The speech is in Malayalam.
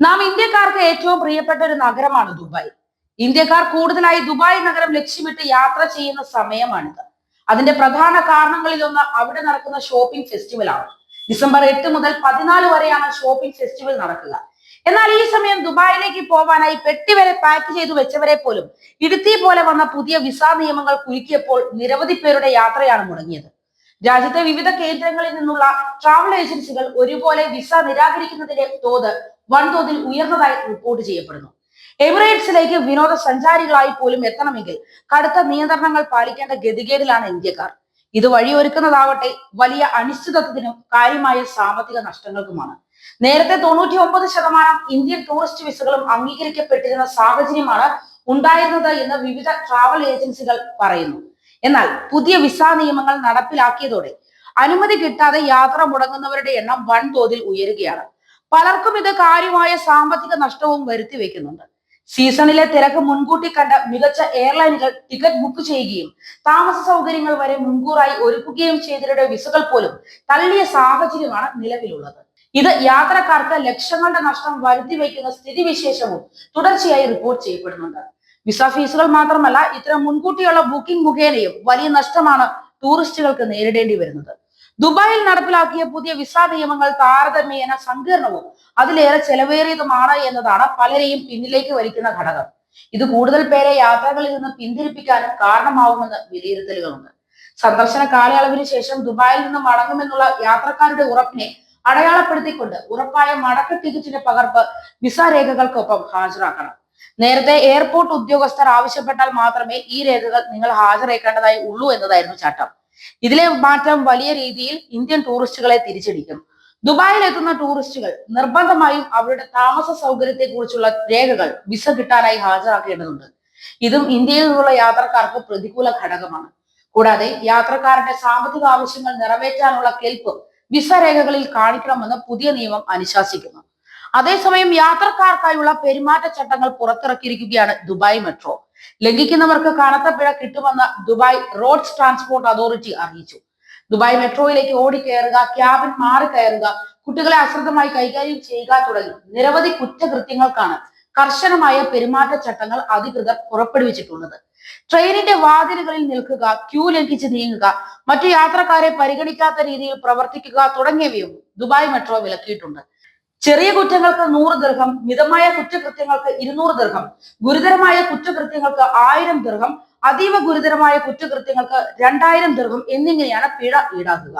നാം ഇന്ത്യക്കാർക്ക് ഏറ്റവും പ്രിയപ്പെട്ട ഒരു നഗരമാണ് ദുബായ്. ഇന്ത്യക്കാർ കൂടുതലായി ദുബായ് നഗരം ലക്ഷ്യമിട്ട് യാത്ര ചെയ്യുന്ന സമയമാണിത്. അതിന്റെ പ്രധാന കാരണങ്ങളിലൊന്ന് അവിടെ നടക്കുന്ന ഷോപ്പിംഗ് ഫെസ്റ്റിവൽ ആണ്. ഡിസംബർ എട്ട് മുതൽ പതിനാല് വരെയാണ് ഷോപ്പിംഗ് ഫെസ്റ്റിവൽ നടക്കുക. എന്നാൽ ഈ സമയം ദുബായിലേക്ക് പോവാനായി പെട്ടി വരെ പാക്ക് ചെയ്തു വെച്ചവരെ പോലും ഇടുത്തി പോലെ വന്ന പുതിയ വിസ നിയമങ്ങൾ കുരുക്കിയപ്പോൾ നിരവധി പേരുടെ യാത്രയാണ് മുടങ്ങിയത്. രാജ്യത്തെ വിവിധ കേന്ദ്രങ്ങളിൽ നിന്നുള്ള ട്രാവൽ ഏജൻസികൾ ഒരുപോലെ വിസ നിരാകരിക്കുന്നതിന്റെ തോത് വൻതോതിൽ ഉയർന്നതായി റിപ്പോർട്ട് ചെയ്യപ്പെടുന്നു. എമിറേറ്റ്സിലേക്ക് വിനോദസഞ്ചാരികളായി പോലും എത്തണമെങ്കിൽ കടുത്ത നിയന്ത്രണങ്ങൾ പാലിക്കേണ്ട ഗതികേടിലാണ് ഇന്ത്യക്കാർ. ഇത് വഴിയൊരുക്കുന്നതാവട്ടെ വലിയ അനിശ്ചിതത്വത്തിനും കാര്യമായ സാമ്പത്തിക നഷ്ടങ്ങൾക്കുമാണ്. നേരത്തെ തൊണ്ണൂറ്റി ഒമ്പത് ശതമാനം ഇന്ത്യൻ ടൂറിസ്റ്റ് വിസകളും അംഗീകരിക്കപ്പെട്ടിരുന്ന സാഹചര്യമാണ് ഉണ്ടായിരുന്നത് എന്ന് വിവിധ ട്രാവൽ ഏജൻസികൾ പറയുന്നു. എന്നാൽ പുതിയ വിസ നിയമങ്ങൾ നടപ്പിലാക്കിയതോടെ അനുമതി കിട്ടാതെ യാത്ര മുടങ്ങുന്നവരുടെ എണ്ണം വൻതോതിൽ ഉയരുകയാണ്. പലർക്കും ഇത് കാര്യമായ സാമ്പത്തിക നഷ്ടവും വരുത്തി വെക്കുന്നുണ്ട്. സീസണിലെ തിരക്ക് മുൻകൂട്ടി കണ്ട മികച്ച എയർലൈനുകൾ ടിക്കറ്റ് ബുക്ക് ചെയ്യുകയും താമസ സൗകര്യങ്ങൾ വരെ മുൻകൂറായി ഒരുക്കുകയും ചെയ്തവരുടെ വിസകൾ പോലും തള്ളിയ സാഹചര്യമാണ് നിലവിലുള്ളത്. ഇത് യാത്രക്കാർക്ക് ലക്ഷങ്ങളുടെ നഷ്ടം വരുത്തി വയ്ക്കുന്ന സ്ഥിതിവിശേഷവും തുടർച്ചയായി റിപ്പോർട്ട് ചെയ്യപ്പെടുന്നുണ്ട്. വിസ ഫീസുകൾ മാത്രമല്ല ഇത്തരം മുൻകൂട്ടിയുള്ള ബുക്കിംഗ് മുഖേനയും വലിയ നഷ്ടമാണ് ടൂറിസ്റ്റുകൾക്ക് നേരിടേണ്ടി വരുന്നത്. ദുബായിൽ നടപ്പിലാക്കിയ പുതിയ വിസ നിയമങ്ങൾ താരതമ്യേന സങ്കീർണവും അതിലേറെ ചെലവേറിയതുമാണ് എന്നതാണ് പലരെയും പിന്നിലേക്ക് വലിക്കുന്ന ഘടകം. ഇത് കൂടുതൽ പേരെ യാത്രകളിൽ നിന്ന് പിന്തിരിപ്പിക്കാനും കാരണമാവുമെന്ന് വിലയിരുത്തലുകളുണ്ട്. സന്ദർശന കാലയളവിന് ശേഷം ദുബായിൽ നിന്ന് മടങ്ങുമെന്നുള്ള യാത്രക്കാരുടെ ഉറപ്പിനെ അടയാളപ്പെടുത്തിക്കൊണ്ട് ഉറപ്പായ മടക്ക ടിക്കറ്റിന്റെ പകർപ്പ് വിസ രേഖകൾക്കൊപ്പം ഹാജരാക്കണം. നേരത്തെ എയർപോർട്ട് ഉദ്യോഗസ്ഥർ ആവശ്യപ്പെട്ടാൽ മാത്രമേ ഈ രേഖകൾ നിങ്ങൾ ഹാജരാക്കേണ്ടതായി ഉള്ളൂ എന്നതായിരുന്നു ചട്ടം. ഇതിലെ മാറ്റം വലിയ രീതിയിൽ ഇന്ത്യൻ ടൂറിസ്റ്റുകളെ തിരിച്ചടിക്കും. ദുബായിൽ എത്തുന്ന ടൂറിസ്റ്റുകൾ നിർബന്ധമായും അവരുടെ താമസ സൗകര്യത്തെ കുറിച്ചുള്ള രേഖകൾ വിസ കിട്ടാനായി ഹാജരാക്കേണ്ടതുണ്ട്. ഇതും ഇന്ത്യയിൽ നിന്നുള്ള യാത്രക്കാർക്ക് പ്രതികൂല ഘടകമാണ്. കൂടാതെ യാത്രക്കാരുടെ സാമ്പത്തിക ആവശ്യങ്ങൾ നിറവേറ്റാനുള്ള കെൽപ്പ് വിസ രേഖകളിൽ കാണിക്കണമെന്ന് പുതിയ നിയമം അനുശാസിക്കുന്നു. അതേസമയം യാത്രക്കാർക്കായുള്ള പെരുമാറ്റച്ചട്ടങ്ങൾ പുറത്തിറക്കിയിരിക്കുകയാണ് ദുബായ് മെട്രോ. ലംഘിക്കുന്നവർക്ക് കനത്ത പിഴ കിട്ടുമെന്ന് ദുബായ് റോഡ്സ് ട്രാൻസ്പോർട്ട് അതോറിറ്റി അറിയിച്ചു. ദുബായ് മെട്രോയിലേക്ക് ഓടിക്കയറുക ക്യാബിൻ മാറി കയറുക കുട്ടികളെ അശ്രദ്ധമായി കൈകാര്യം ചെയ്യുക തുടങ്ങി നിരവധി കുറ്റകൃത്യങ്ങൾക്കാണ് കർശനമായ പെരുമാറ്റച്ചട്ടങ്ങൾ അധികൃതർ പുറപ്പെടുവിച്ചിട്ടുള്ളത്. ട്രെയിനിന്റെ വാതിലുകളിൽ നിൽക്കുക ക്യൂ ലംഘിച്ച് നീങ്ങുക മറ്റു യാത്രക്കാരെ പരിഗണിക്കാത്ത രീതിയിൽ പ്രവർത്തിക്കുക തുടങ്ങിയവയും ദുബായ് മെട്രോ വിലക്കിയിട്ടുണ്ട്. ചെറിയ കുറ്റങ്ങൾക്ക് നൂറ് ദീർഘം മിതമായ കുറ്റകൃത്യങ്ങൾക്ക് ഇരുന്നൂറ് ദീർഘം ഗുരുതരമായ കുറ്റകൃത്യങ്ങൾക്ക് ആയിരം ദീർഘം അതീവ ഗുരുതരമായ കുറ്റകൃത്യങ്ങൾക്ക് രണ്ടായിരം ദീർഘം എന്നിങ്ങനെയാണ് പിഴ ഈടാക്കുക.